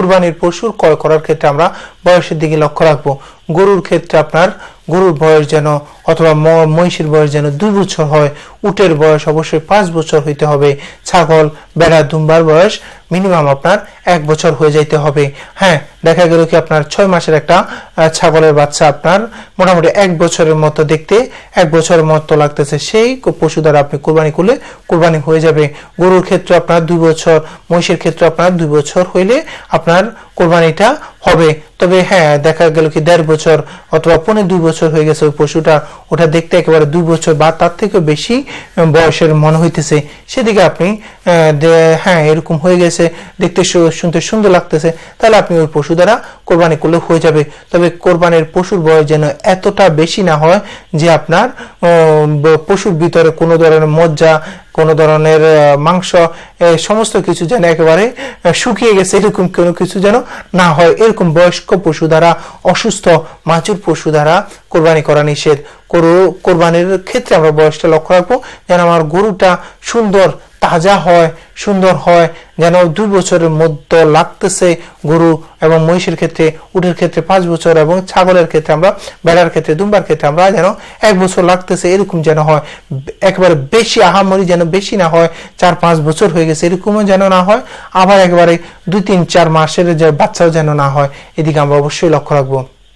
কুরবানির পশুর ক্রয় করার ক্ষেত্রে আমরা বয়সের দিকে লক্ষ্য রাখব। গরুর ক্ষেত্রে আপনার গরুর বয়স যেন অথবা মহিষের বয়স যেন দুই বছর হয়, উটের বয়স অবশ্যই পাঁচ বছর হইতে হবে, ছাগল, বেড়া, দুম্বার বয়স মিনিমাম আপনার এক বছর হয়ে যাইতে হবে। হ্যাঁ দেখা গেল কি আপনার ছয় মাসের একটা ছাগলের বাচ্চা আপনার মোটামুটি এক বছরের মতো দেখতে, এক বছরের মতো লাগতেছে, সেই পশু দ্বারা আপনি কোরবানি করলে কোরবানি হয়ে যাবে। গরুর ক্ষেত্রে আপনার দুই বছর, মহিষের ক্ষেত্রে আপনার দুই বছর হইলে আপনার কোরবানিটা হবে। তবে হ্যাঁ দেখা গেল কি দেড় বছর অথবা পনেরো দুই বছর হয়ে গেছে ওই পশুটা। ওটা দেখতে একেবারে দুই বছর বা তার থেকেও বেশি বয়সের মনে হইতেছে। সেদিকে আপনি হ্যাঁ এরকম হয়ে গেছে, দেখতে শুনতে সুন্দর লাগতেছে, তাহলে আপনি ওই পশু দ্বারা কোরবানি করলে হয়ে যাবে। তবে কোরবানির পশুর বয়স যেন এতটা বেশি না হয় যে আপনার পশুর ভিতরে কোনো ধরনের মজ্জা, কোনো ধরনের মাংস সমস্ত কিছু যেন একেবারে শুকিয়ে গেছে, এরকম কোনো কিছু যেন না হয় এরকম বয়স্ক পশু দ্বারা অসুস্থ মাচুর পশু দ্বারা কোরবানি করা নিষেধ। কোরবানির ক্ষেত্রে আমরা বয়সটা লক্ষ্য রাখব, যেন আমার গরুটা সুন্দর, তাজা হয়, সুন্দর হয়, যেন দুই বছরের মধ্যে লাগতেছে গরু এবং মহিষের ক্ষেত্রে, উটের ক্ষেত্রে পাঁচ বছর এবং ছাগলের ক্ষেত্রে আমরা, বেড়ার ক্ষেত্রে, দুম্বার ক্ষেত্রে আমরা যেন এক বছর লাগতেছে, এরকম যেন হয়। একেবারে বেশি আহামরি যেন বেশি না হয়, চার পাঁচ বছর হয়ে গেছে, এরকমও যেন না হয়, আবার একেবারে দুই, তিন, চার মাসের যে বাচ্চাও যেন না হয়, এদিকে আমরা অবশ্যই লক্ষ্য রাখব।